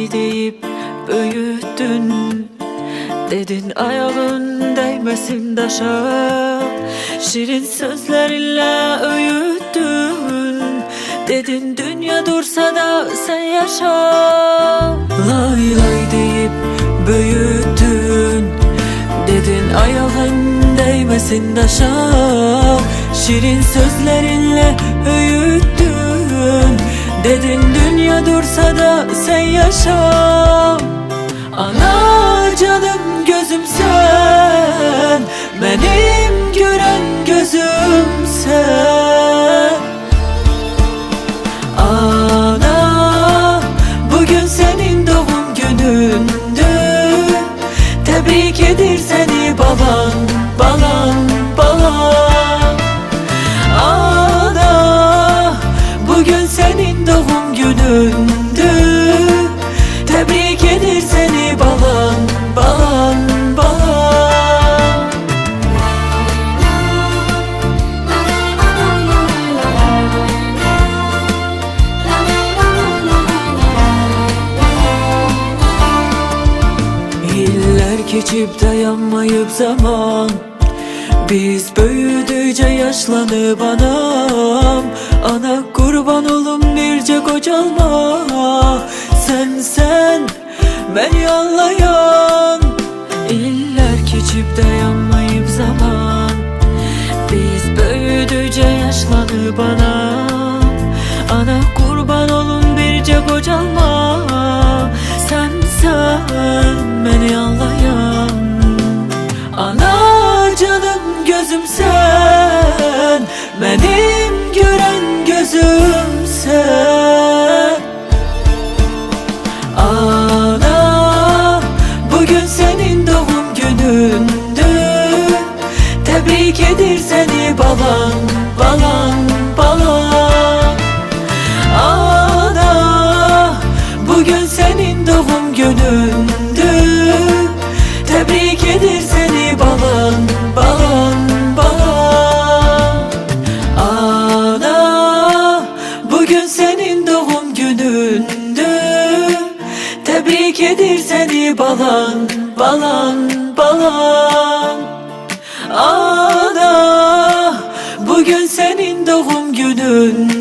Lay deyip büyüttün. Dedin ayağın değmesin daşa. Şirin sözlerinle öğüttün. Dedin dünya dursa da sen yaşa. Lay lay deyip büyüttün. Dedin ayağın değmesin daşa. Şirin sözlerinle öğüttün Dedin dünya dursa da sen yaşa. Ana canım gözüm sen Benim gören gözüm sen. Ana bugün senin doğum günündü Tebrik eder seni baban, balan, balan zaman. Biz büyüdükçe yaşlanıp anam Ana kurban olum birce kocalma. Sen sen beni anlayan İller geçip dayanmayıp zaman. Biz büyüdükçe yaşlanıp anam Ana kurban olun birce kocalma. Sen sen beni anlayan sen Benim doğum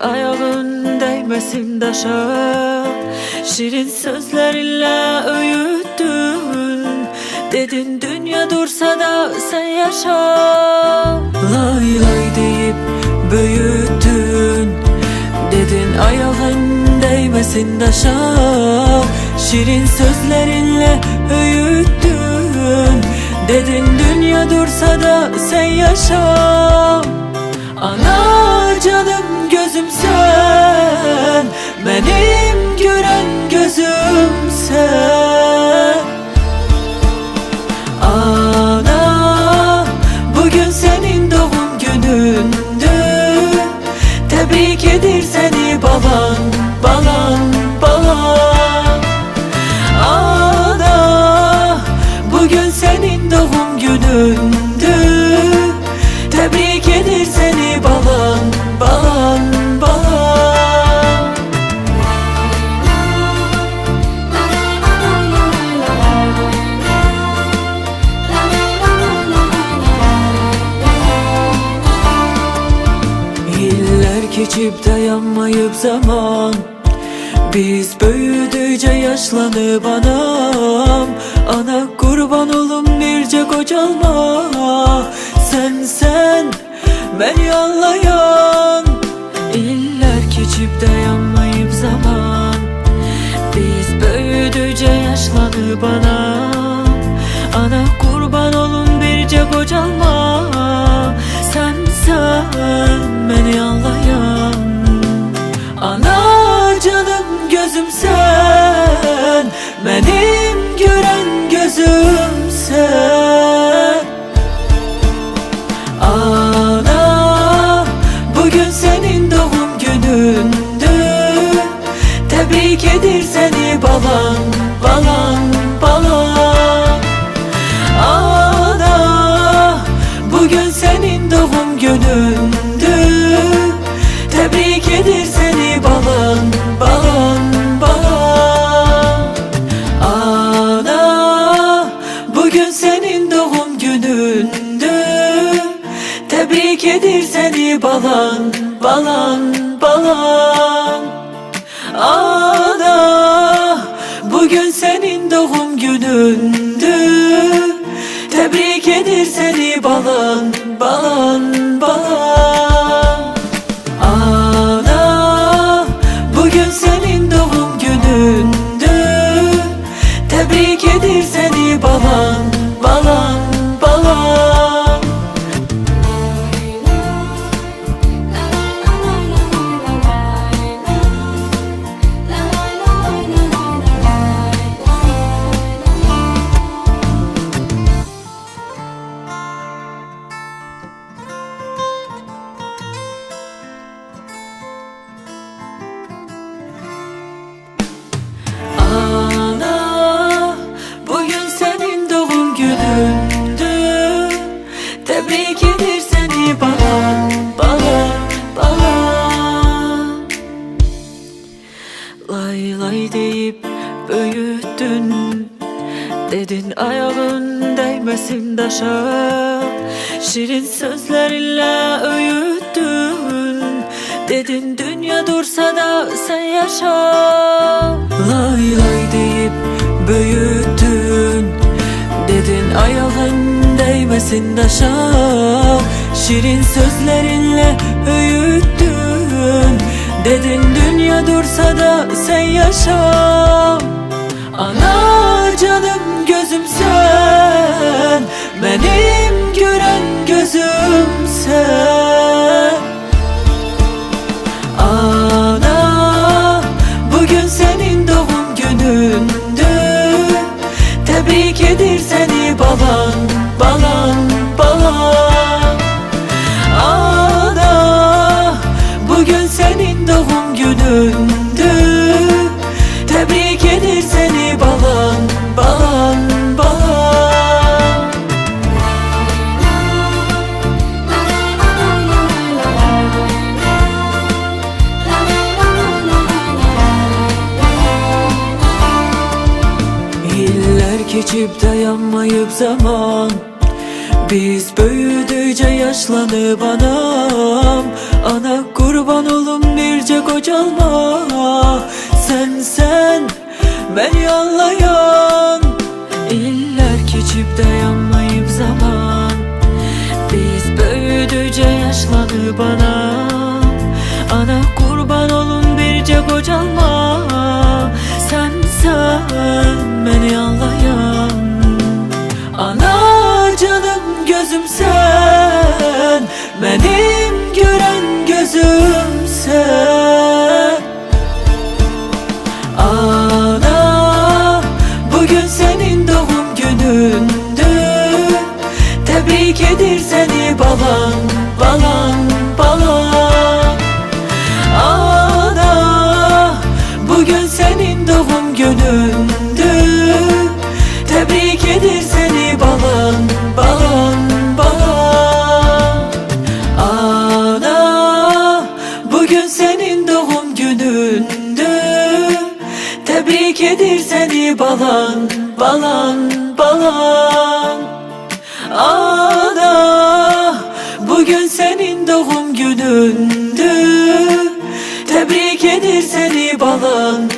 ayağın değmesin daşa Şirin sözlerinle öğüttün. Dedin dünya dursa da sen yaşa. Lay lay deyip büyüttün. Dedin ayağın değmesin daşa Şirin sözlerinle öğüttün. Dedin dünya dursa da sen yaşa. Ana canım gözüm sen Benim gören gözüm sen. Ana bugün senin doğum günündü Tebrik eder seni balan balan balan. Ana bugün senin doğum günündü geçip dayanmayıp zaman. Biz büyüdükçe yaşlanıp anam Ana kurban olun birce kocalma. Sen sen beni anlayan. İller geçip dayanmayıp zaman. Biz büyüdükçe yaşlanıp anam Ana kurban olun birce kocalma. Sen sen beni anlayan. Ana canım gözüm sen Benim gören gözüm sen. Ana bugün senin doğum günündü Tebrik edir seni balan balan Tebrik edir seni balan balan balan? Ana bugün senin doğum günündü Tebrik edir seni balan balan balan. Ana bugün senin doğum günündü Tebrik edir seni balan balan balan dünya dursa da sen yaşa. Lay lay deyip büyüttün Dedin ayağın değmesin taşa. Şirin sözlerinle öğüttün Dedin dünya dursa da sen yaşa. Ana canım gözüm sen Benim doğum günündü Tebrik edir seni balan balan balan. Yıllar geçip dayanmayıp zaman. Biz büyüdükçe yaşlanıp anam Ana kurban olun birce kocalma Sen sen beni anlayan İller geçip dayanmayıp zaman. Biz büyüdükçe yaşlanıp anam Ana kurban olun birce kocalma Sen sen beni anlayan Ana canım gözüm sen Benim Tebrik edir seni balan balan balan? Ana bugün senin doğum günündü Tebrik edir seni balan balan balan? Ana bugün senin doğum günündü Tebrik edir seni balan balan balan ana Bugün senin doğum günündü Tebrik edir seni balın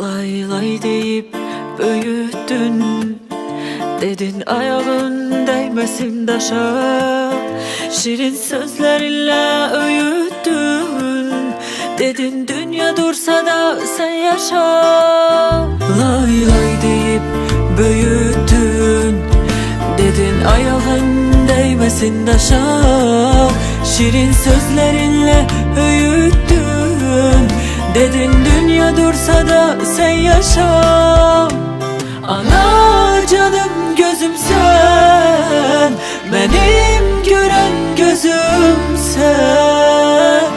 Lay lay deyip büyüttün. Dedin ayağın değmesin daşa Şirin sözlerinle öğüttün. Dedin dünya dursa da sen yaşa. Lay lay deyip büyüttün. Dedin ayağın değmesin daşa Şirin sözlerinle öğüttün Dedin dünya dursa da sen yaşa. Ana canım gözüm sen Benim gören gözüm sen